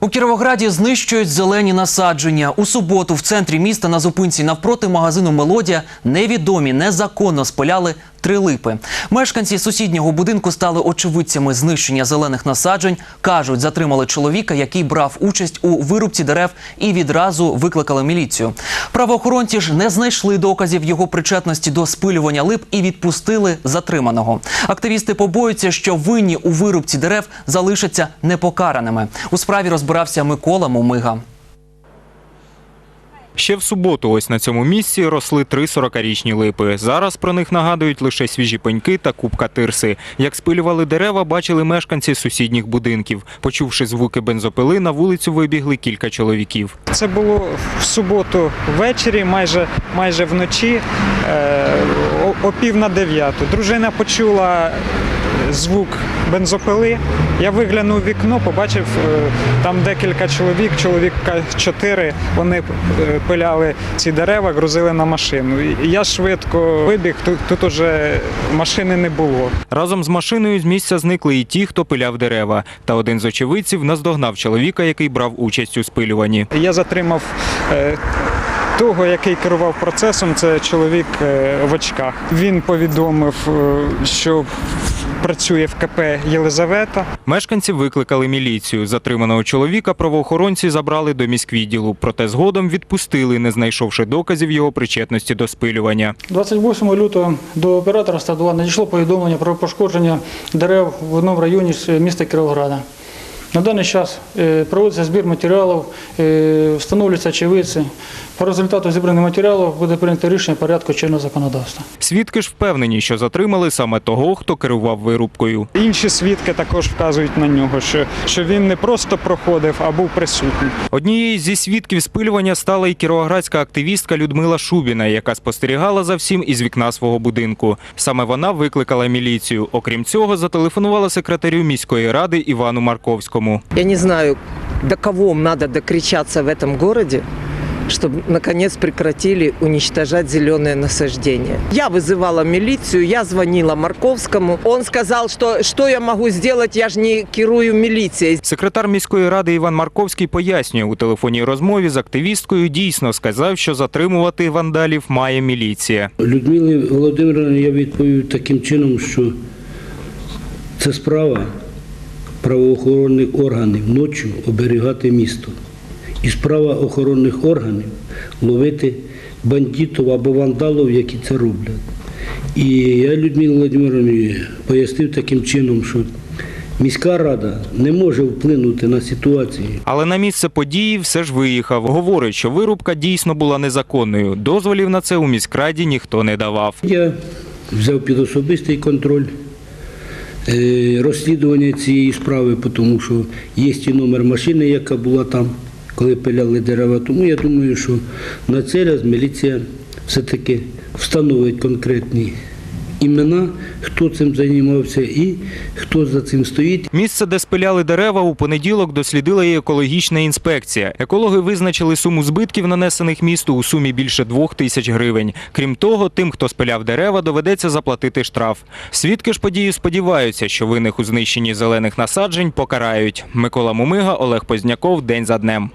У Кіровограді знищують зелені насадження. У суботу в центрі міста на зупинці навпроти магазину Мелодія невідомі незаконно спиляли три липи. Мешканці сусіднього будинку стали очевидцями знищення зелених насаджень. кажуть, затримали чоловіка, який брав участь у вирубці дерев і відразу викликали міліцію. Правоохоронці ж не знайшли доказів його причетності до спилювання лип і відпустили затриманого. Активісти побоюються, що винні у вирубці дерев залишаться непокараними. У справі розбирався Микола Мумига. Ще в суботу ось на цьому місці росли три 40-річні липи. Зараз про них нагадують лише свіжі пеньки та купка тирси. Як спилювали дерева, бачили мешканці сусідніх будинків. Почувши звуки бензопили, на вулицю вибігли кілька чоловіків. Це було в суботу ввечері, майже, майже вночі, е, о, о пів на дев'яту. Дружина почула звук бензопили. Я виглянув вікно, побачив е, там декілька чоловік, чоловіка чотири. Вони е, пиляли ці дерева, грузили на машину. І я швидко вибіг, тут, тут уже машини не було. Разом з машиною з місця зникли і ті, хто пиляв дерева. Та один з очевидців наздогнав чоловіка, який брав участь у спилюванні. Я затримав е, того, який керував процесом, це чоловік в очках. Він повідомив, що працює в КП Єлизавета. Мешканці викликали міліцію. Затриманого чоловіка правоохоронці забрали до міськвідділу, проте згодом відпустили, не знайшовши доказів його причетності до спилювання. 28 лютого до оператора 102 надійшло повідомлення про пошкодження дерев в одному районі міста Кіровограда. На даний час е, проводиться збір матеріалів, е, встановлюються очевидці. По результату зібраних матеріалів буде прийнято рішення порядку чинного законодавства. Свідки ж впевнені, що затримали саме того, хто керував вирубкою. Інші свідки також вказують на нього, що, що він не просто проходив, а був присутній. Однією зі свідків спилювання стала і кіровоградська активістка Людмила Шубіна, яка спостерігала за всім із вікна свого будинку. Саме вона викликала міліцію. Окрім цього, зателефонувала секретарю міської ради Івану Марковському. Я не знаю, до кого надо докричаться в этом городе, чтобы наконец прекратили уничтожать зеленые насаждения. Я вызывала милицию, я звонила Марковскому. Он сказал, что что я могу сделать, я же не керую милицией. Секретар міської ради Іван Марковський пояснює у телефонній розмові з активісткою. Дійсно сказав, що затримувати вандалів має міліція. Людмилі Володимировні я відповів таким чином, що це справа правоохоронних органів ночі оберігати місто. І справа охоронних органів ловити бандитів або вандалів, які це роблять. І я Людмилі Володимировні пояснив таким чином, що міська рада не може вплинути на ситуацію. Але на місце події все ж виїхав. Говорить, що вирубка дійсно була незаконною. Дозволів на це у міськраді ніхто не давав. Я взяв під особистий контроль розслідування цієї справи, тому що є і номер машини, яка була там, коли пиляли дерева. Тому я думаю, що на цей раз міліція все-таки встановить конкретні імена, хто цим займався і хто за цим стоїть. Місце, де спиляли дерева, у понеділок дослідила і екологічна інспекція. Екологи визначили суму збитків, нанесених місту, у сумі більше двох тисяч гривень. Крім того, тим, хто спиляв дерева, доведеться заплатити штраф. Свідки ж події сподіваються, що винних у знищенні зелених насаджень покарають. Микола Мумига, Олег Позняков. День за днем.